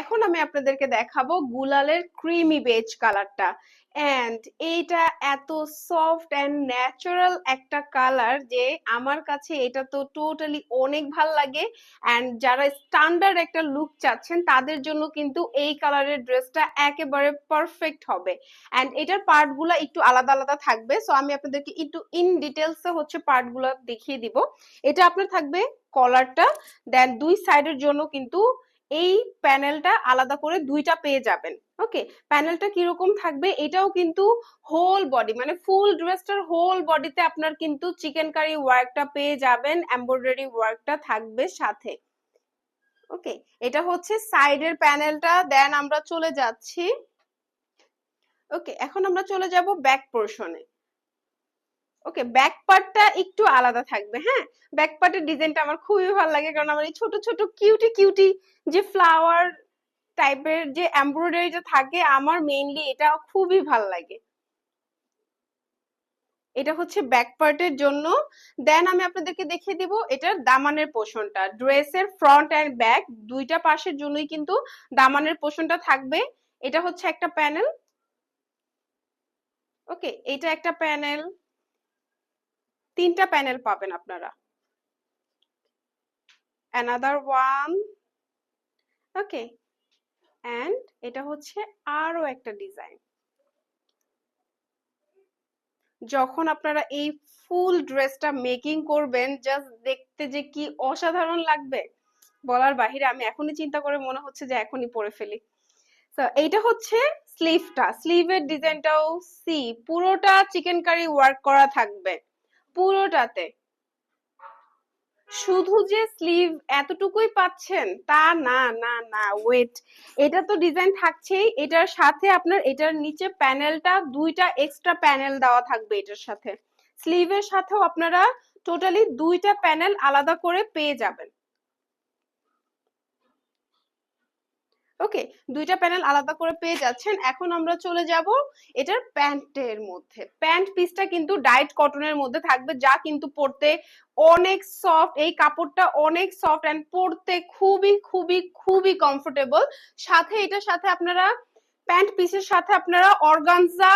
এখন আমি আপনাদেরকে দেখাবো গুলালের ক্রিমি বেজ কালারটা এন্ড এইটা এত সফট এন্ড ন্যাচারাল একটা কালার যে আমার কাছে এটা তো টোটালি অনেক ভালো লাগে। এন্ড যারা স্ট্যান্ডার্ড একটা লুক চাচ্ছেন, তাদের জন্য কিন্তু এই কালারের ড্রেসটা একেবারে পারফেক্ট হবে। এন্ড এটার পার্টগুলো একটু আলাদা আলাদা থাকবে। সো আমি আপনাদেরকে একটু ইন ডিটেলসে হচ্ছে পার্টগুলো দেখিয়ে দিব। এটা আপনার থাকবে কলারটা দেন দুই সাইডের জন্য কিন্তু এই প্যানেলটা আলাদা করে দুইটা পেয়ে যাবেন ওকে প্যানেলটা কীরকম থাকবে? এটাও কিন্তু হোল বডি মানে ফুল ড্রেসটার হোল বডিতে আপনার কিন্তু চিকেন কারি ওয়ার্কটা পেয়ে যাবেন এমব্রয়ডারি ওয়ার্কটা থাকবে সাথে ওকে এটা হচ্ছে সাইডের প্যানেলটা দেন আমরা চলে যাচ্ছি ওকে এখন আমরা চলে যাব ব্যাক পোর্শনে ওকে ব্যাক পার্টটা একটু আলাদা থাকবে হ্যাঁ? ব্যাক পার্টের ডিজাইনটা আমার খুবই ভালো লাগে, কারণ আমার এই ছোট ছোট কিউটি কিউটি যে ফ্লাওয়ার টাইপের যে এমব্রয়ডারিটা থাকে, আমার মেইনলি এটা খুবই ভালো লাগে। এটা হচ্ছে ব্যাক পার্টের জন্য। দেন আমি আপনাদেরকে দেখিয়ে দিব এটার দামানের পোষণটা ড্রেসের ফ্রন্ট অ্যান্ড ব্যাক দুইটা পাশের জন্যই কিন্তু দামানের পোষণটা থাকবে। এটা হচ্ছে একটা প্যানেল ওকে এটা একটা প্যানেল তিনটা প্যানেল পাবেন আপনারা। অ্যানাদার ওয়ান ওকে অ্যান্ড এটা হচ্ছে আরও একটা ডিজাইন যখন আপনারা এই ফুল ড্রেসটা মেকিং করবেন জাস্ট দেখতে যে কি অসাধারণ লাগবে, বলার বাহিরে আমি এখনই চিন্তা করে মনে হচ্ছে যে এখনই পরে ফেলি। এইটা হচ্ছে স্লিভটা স্লিভের ডিজাইনটাও সি পুরোটা চিকেন কারি ওয়ার্ক করা থাকবে। পুরোটাতে। শুধু যে স্লিভ এতটুকুই পাচ্ছেন, তা না না না ওয়েট এটা তো ডিজাইন থাকছেই, এটার সাথে আপনার, এটার নিচে প্যানেলটা দুইটা এক্সট্রা প্যানেল দেওয়া থাকবে এটার সাথে। স্লিভের সাথেও আপনারা টোটালি দুইটা প্যানেল আলাদা করে পেয়ে যাবেন। ওকে দুইটা প্যানেল আলাদা করে পেয়ে যাচ্ছেন। এখন আমরা চলে যাব এটার প্যান্টের মধ্যে। প্যান্ট পিসটা কিন্তু ডাইট কটনের মধ্যে থাকবে, যা কিন্তু পরতে অনেক সফট এই কাপড়টা অনেক সফট এন্ড পরতে খুবই খুবই খুবই কমফোর্টেবল সাথে এটার সাথে আপনারা প্যান্ট পিসের সাথে আপনারা অর্গানজা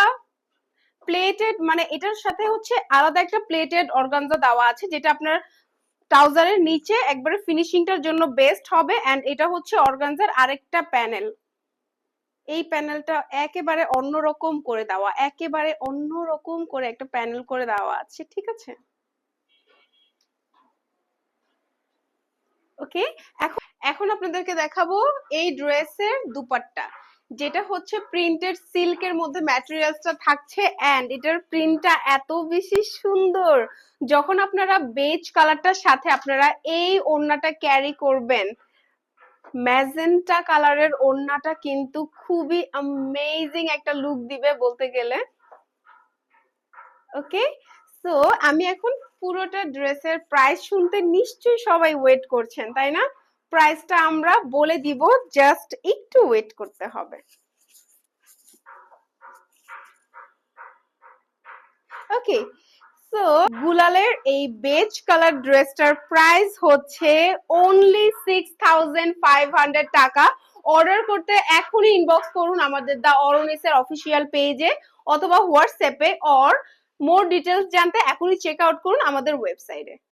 প্লেটেড মানে এটার সাথে হচ্ছে আলাদা একটা প্লেটেড অর্গানজা দেওয়া আছে, যেটা আপনার ট্রাউজারের নিচে একবারে ফিনিশিংটার জন্য বেস্ট হবে এন্ড এটা হচ্ছে অর্গানজার আরেকটা প্যানেল। এই প্যানেলটা একেবারে অন্যরকম করে দেওয়া, একেবারে অন্যরকম করে একটা প্যানেল করে দেওয়া আছে, ঠিক আছে? ওকে এখন এখন আপনাদেরকে দেখাবো এই ড্রেসের দুপাট্টা। যেটা হচ্ছে প্রিন্টেড সিল্কের মধ্যে ম্যাটেরিয়ালসটা থাকছে এন্ড এটার প্রিন্টটা এত বেশি সুন্দর। যখন আপনারা বেজ কালারটার সাথে আপনারা এই ওড়নাটা ক্যারি করবেন ম্যাজেন্টা কালারের ওড়নাটা কিন্তু খুবই অ্যামেজিং একটা লুক দিবে বলতে গেলে। ওকে সো আমি এখন পুরোটা ড্রেসের প্রাইস শুনতে নিশ্চয়ই সবাই ওয়েট করছেন, তাই না? প্রাইসটা আমরা বলে দিব, জাস্ট একটু ওয়েট করতে হবে। ওকে, সো গুলালের এই বেজ কালার ড্রেসটার প্রাইস হচ্ছে only six thousand five hundred টাকা। অর্ডার করতে এখনই ইনবক্স করুন আমাদের দা অরনিসের অফিসিয়াল পেজে অথবা হোয়াটসঅ্যাপে অর মোর ডিটেলস জানতে এখনই চেক আউট করুন আমাদের ওয়েবসাইটে